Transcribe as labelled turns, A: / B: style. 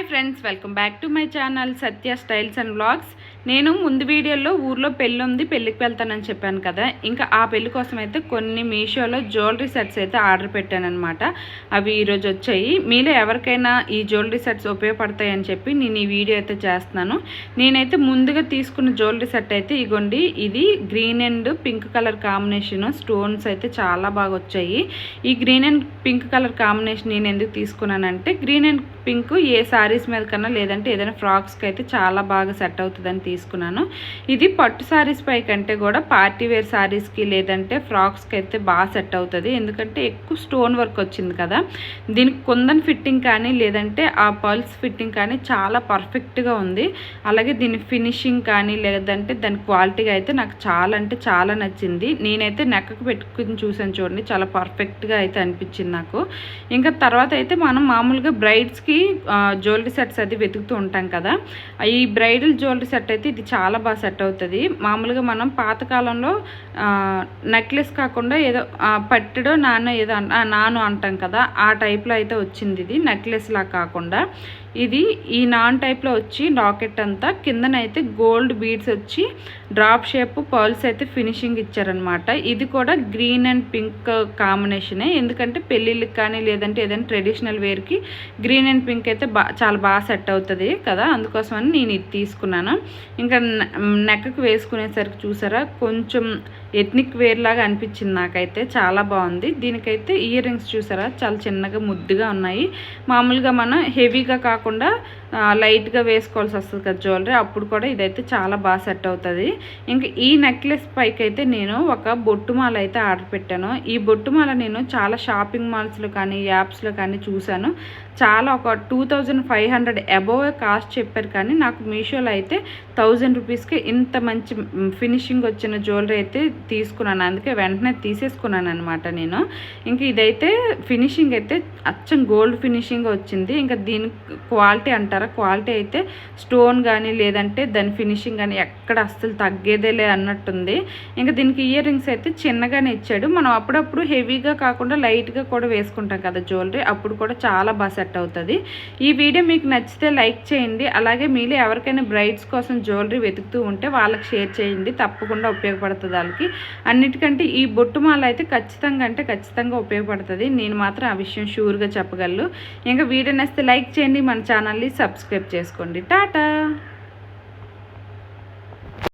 A: Hi friends, welcome back to my channel Satya Styles and Vlogs. నేను ముందు వీడియోలో ఊర్లో పెళ్ళి ఉంది పెళ్ళికి వెళ్తానని చెప్పాను కదా. ఇంకా ఆ పెళ్ళి కోసం అయితే కొన్ని మీషోలో జ్యువెలరీ సెట్స్ అయితే ఆర్డర్ పెట్టాను అనమాట అవి ఈరోజు వచ్చాయి. మీలో ఎవరికైనా ఈ జ్యువెలరీ సెట్స్ ఉపయోగపడతాయని చెప్పి నేను ఈ వీడియో అయితే చేస్తున్నాను. నేనైతే ముందుగా తీసుకున్న జ్యువెలరీ సెట్ అయితే ఇగోండి. ఇది green and pink colour combination. Stones అయితే చాలా బాగా వచ్చాయి. ఈ green and pink colour combination నేను ఎందుకు తీసుకున్నానంటే గ్రీన్ అండ్ పింక్ ఏ శారీస్ మీద కన్నా లేదంటే ఏదైనా ఫ్రాక్స్కి అయితే చాలా బాగా సెట్ అవుతుందని తీసుకున్నాను. ఇది పట్టు శారీస్ పై కంటే కూడా పార్టీ వేర్ శారీస్కి లేదంటే ఫ్రాక్స్కి అయితే బాగా సెట్ అవుతుంది. ఎందుకంటే ఎక్కువ స్టోన్ వర్క్ వచ్చింది కదా. దీనికి కుందన్ ఫిట్టింగ్ కానీ లేదంటే ఆ పల్స్ ఫిట్టింగ్ కానీ చాలా పర్ఫెక్ట్గా ఉంది. అలాగే దీని ఫినిషింగ్ కానీ లేదంటే దాని క్వాలిటీగా అయితే నాకు చాలా అంటే చాలా నచ్చింది. నేనైతే నెక్కకు పెట్టుకుని చూసాను చూడండి చాలా పర్ఫెక్ట్గా అయితే అనిపించింది నాకు. ఇంకా తర్వాత అయితే మనం మామూలుగా బ్రైడ్స్కి జ్యువెలరీ సెట్స్ అది వెతుకుతూ ఉంటాం కదా. ఈ బ్రైడల్ జ్యువెలరీ సెట్ అయితే ఇది చాలా బాగా సెట్ అవుతుంది. మామూలుగా మనం పాతకాలంలో నెక్లెస్ కాకుండా ఏదో పట్టెడో నాన్న ఏదో నాను అంటాం కదా ఆ టైప్లో అయితే వచ్చింది ఇది నెక్లెస్ లా కాకుండా. ఇది ఈ నాన్ టైప్లో వచ్చి లాకెట్ అంతా కిందనైతే గోల్డ్ బీడ్స్ వచ్చి డ్రాప్ షేప్ పర్ల్స్ అయితే ఫినిషింగ్ ఇచ్చారనమాట ఇది కూడా గ్రీన్ అండ్ పింక్ కాంబినేషనే ఎందుకంటే పెళ్ళిళ్ళకి కానీ లేదంటే ఏదైనా ట్రెడిషనల్ వేర్కి గ్రీన్ అండ్ పింక్ అయితే బా చాలా బాగా సెట్ అవుతుంది కదా అందుకోసమని నేను ఇది తీసుకున్నాను. ఇంకా నెక్కకు వేసుకునేసరికి చూసారా కొంచెం ఎథ్నిక్ వేర్ లాగా అనిపించింది నాకైతే చాలా బాగుంది. దీనికైతే ఇయర్ రింగ్స్ చూసారా చాలా చిన్నగా ముద్దుగా ఉన్నాయి. మామూలుగా మనం హెవీగా కాకుండా లైట్గా వేసుకోవాల్సి వస్తుంది కదా జ్యువెలరీ అప్పుడు కూడా ఇదైతే చాలా బాగా సెట్ అవుతుంది. ఇంకా ఈ నెక్లెస్ పైకి అయితే నేను ఒక బొట్టుమాల అయితే ఆర్డర్ పెట్టాను. ఈ బొట్టుమాల నేను చాలా షాపింగ్ మాల్స్లో కానీ యాప్స్లో కానీ చూశాను చాలా ఒక two thousand five hundred above cost చెప్పారు కానీ నాకు మీషోలో అయితే థౌజండ్ రూపీస్కి ఇంత మంచి ఫినిషింగ్ వచ్చిన జ్యువెలరీ అయితే తీసుకున్నాను. అందుకే వెంటనే తీసేసుకున్నాను అనమాట నేను. ఇంక ఇదైతే ఫినిషింగ్ అయితే అచ్చం గోల్డ్ ఫినిషింగ్ వచ్చింది. ఇంకా దీని క్వాలిటీ అంటారా? క్వాలిటీ అయితే స్టోన్ కానీ లేదంటే దాని ఫినిషింగ్ కానీ ఎక్కడ అస్సలు తగ్గేదేలే అన్నట్టుంది. ఇంకా దీనికి ఇయర్ రింగ్స్ అయితే చిన్నగానే ఇచ్చాడు. మనం అప్పుడప్పుడు హెవీగా కాకుండా లైట్గా కూడా వేసుకుంటాం కదా జ్యువెలరీ. అప్పుడు కూడా చాలా బాగా సెట్ అవుతుంది. ఈ వీడియో మీకు నచ్చితే లైక్ చేయండి. అలాగే మీలో ఎవరికైనా బ్రైడ్స్ కోసం జ్యువెలరీ వెతుకుతూ ఉంటే వాళ్ళకి షేర్ చేయండి తప్పకుండా ఉపయోగపడుతుంది వాళ్ళకి. అన్నిటికంటే ఈ బొట్టుమాల అయితే ఖచ్చితంగా అంటే ఖచ్చితంగా ఉపయోగపడుతుంది. నేను మాత్రం ఆ విషయం షూర్గా చెప్పగలను. ఇంకా వీడియో నచ్చితే లైక్ చేయండి మన ఛానల్ని సబ్స్క్రైబ్ చేసుకోండి. టాటా!